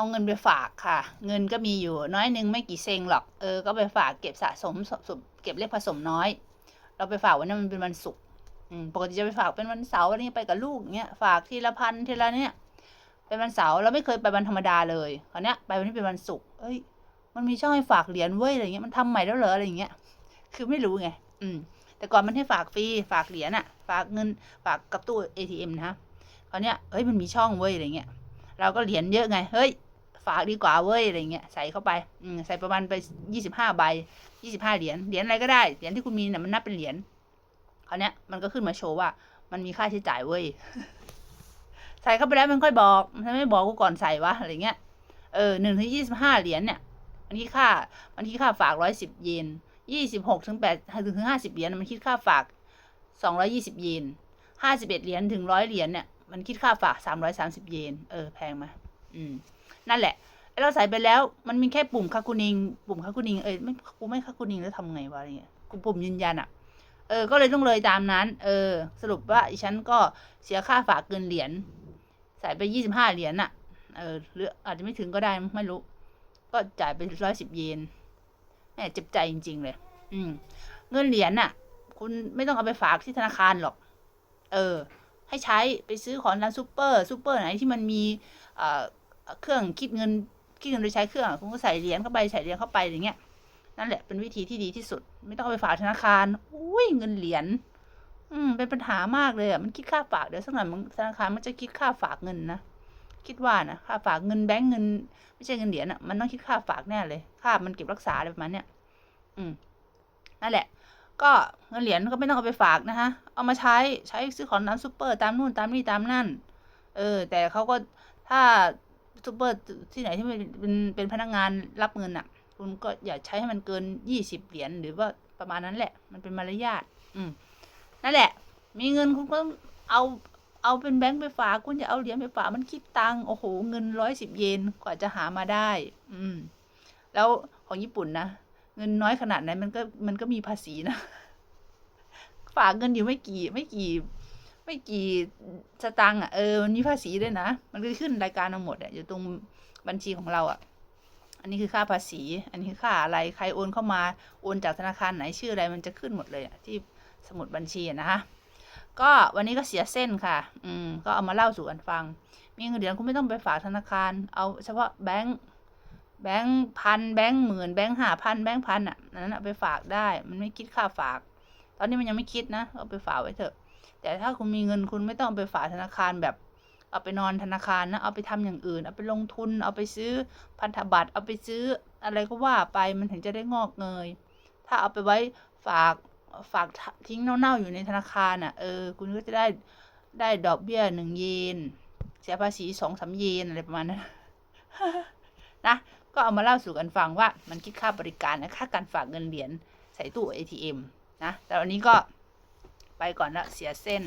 เอาเงินไปฝากค่ะ เงินก็มีอยู่น้อยนึงไม่กี่เซงหรอก เออ ก็ไปฝากเก็บสะสมสมเก็บเลขผสมน้อย เราไปฝากวันนั้นมันเป็นวันศุกร์ปกติจะไปฝากเป็นวันเสาร์อะไรนี้ไปกับลูกเงี้ยฝากทีละพันทีละเนี่ย เป็นวันเสาร์เราไม่เคยไปวันธรรมดาเลยคราวเนี้ยไปวันนี้เป็นวันศุกร์เอ้ย มันมีช่องให้ฝากเหรียญเว้ยอะไรเงี้ยมันทำใหม่แล้วเหรออะไรเงี้ย คือไม่รู้ไง อืม แต่ก่อนมันให้ฝากฟรีฝากเหรียญอะฝากเงินฝากกับตู้ ATM นะคราวเนี้ยเฮ้ยมันมีช่องเว้ยอะไรเงี้ยเราก็เหรียญเยอะไง เฮ้ย ฝากดีกว่าเว้ยอะไรเงี้ยใส่เข้าไปอืมใส่ประมาณไปยี่สิบห้าใบยี่สิบห้าเหรียญเหรียญอะไรก็ได้เหรียญที่คุณมีเนี่ยมันนับเป็นเหรียญคราวเนี้ยมันก็ขึ้นมาโชว์ว่า มันมีค่าใช้จ่ายเว้ยใส่เข้าไปแล้วมันค่อยบอกมันไม่บอกกูก่อนใส่วะอะไรเงี้ยเออหนึ่งถึงยี่สิบห้าเหรียญเนี่ยมันคิดค่ามันคิดค่าฝากร้อยสิบเยนยี่สิบหกถึงแปดถึงห้าสิบเหรียญมันคิดค่าฝากสองร้อยี่สิบเยนห้าสิบเอ็ดเหรียญถึงร้อยเหรียญเนี่ยมันคิดค่าฝากสามร้อยสามสิบเยนเออแพงไหม อืม นั่นแหละเราใส่ไปแล้ว มันมีแค่ปุ่มคาคูนิง ปุ่มคาคูนิง เอ้ยไม่กูไม่คาคูนิงแล้วทำไงวะอะไรเงี้ยกูปุ่มยืนยันอะเออ ก็เลยต้องเลยตามนั้น เออ สรุปว่าอีฉันก็เสียค่าฝากเกินเหรียญ ใส่ไปยี่สิบห้าเหรียญอะเออ หรืออาจจะไม่ถึงก็ได้ไม่รู้ ก็จ่ายไปร้อยสิบเยนแหมเจ็บใจจริง ๆ เลย อืม เงินเหรียญน่ะ คุณไม่ต้องเอาไปฝากที่ธนาคารหรอก เออ ให้ใช้ไปซื้อของร้านซูเปอร์ซูเปอร์ไหนที่มันมี เอ่อ เครื่องคิดเงินคิดเงินโดยใช้เครื่องคุณก็ใส่เหรียญเข้าไปใส่เหรียญเข้าไปอย่างเงี้ยนั่นแหละเป็นวิธีที่ดีที่สุด ไม่ต้องเอาไปฝากธนาคารอุ้ยเงินเหรียญอืมเป็นปัญหามากเลยอะมันคิดค่าฝากเดี๋ยวสักหน่อยมันธนาคารมันจะคิดค่าฝากเงินนะคิดว่านะค่าฝากเงินแบงก์เงิน ไม่ใช่เงินเหรียญอะมันต้องคิดค่าฝากแน่เลย ค่ามันเก็บรักษาอะไรประมาณเนี้ยอืมนั่นแหละ ก็เงินเหรียญก็ไม่ต้องเอาไปฝากนะคะเอามาใช้ใช้ซื้อของร้านซูเปอร์ตามนู่นตามนี่ตามนั่น เออ แต่เขาก็ถ้า ซูเปอร์ที่ไหนที่มันเป็นเป็นพนักงานรับเงินอะ คุณก็อย่าใช้ให้มันเกินยี่สิบเหรียญหรือว่าประมาณนั้นแหละ มันเป็นมารยาทอืมนั่นแหละ มีเงินคุณก็เอาเอาเป็นแบงค์ไปฝากคุณจะเอาเหรียญไปฝากมันคิดตังค์โอ้โหเงินร้อยสิบเยนกว่าจะหามาได้ อืม แล้วของญี่ปุ่นนะเงินน้อยขนาดไหนมันก็มันก็มีภาษีนะ ฝากเงินอยู่ไม่กี่ไม่กี่ ไม่กี่สตังค์อะเออมันมีภาษีด้วยนะ มันก็ขึ้นรายการมาหมดอะอยู่ตรงบัญชีของเราอะ อันนี้คือค่าภาษี อันนี้คือค่าอะไรใครโอนเข้ามาโอนจากธนาคารไหนชื่ออะไรมันจะขึ้นหมดเลยอะที่สมุดบัญชีนะคะก็วันนี้ก็เสียเส้นค่ะ อืม ก็เอามาเล่าสู่กันฟัง มีเงินเหรียญคุณไม่ต้องไปฝากธนาคาร เอาเฉพาะแบงค์ แบงค์พัน แบงค์หมื่น แบงค์ห้าพัน แบงค์พันอะ นั้นไปฝากได้ มันไม่คิดค่าฝาก ตอนนี้มันยังไม่คิดนะเอาไปฝากไว้เถอะ แต่ถ้าคุณมีเงินคุณไม่ต้องเอาไปฝากธนาคารแบบ เอาไปนอนธนาคารนะ เอาไปทำอย่างอื่น เอาไปลงทุน เอาไปซื้อพันธบัตร เอาไปซื้ออะไรก็ว่าไปมันถึงจะได้งอกเงย ถ้าเอาไปไว้ฝากฝากทิ้งเน่าๆอยู่ในธนาคารอะ เออ คุณก็จะได้ได้ดอกเบี้ยหนึ่งเยน เสียภาษีสองสามเยนอะไรประมาณนั้นนะก็เอามาเล่าสู่กันฟังว่ามันคิดค่าบริการนะค่าการฝากเงินเหรียญใส่ตู้ ATM นะ แต่วันนี้ก็ ไปก่อนละเสียเส้น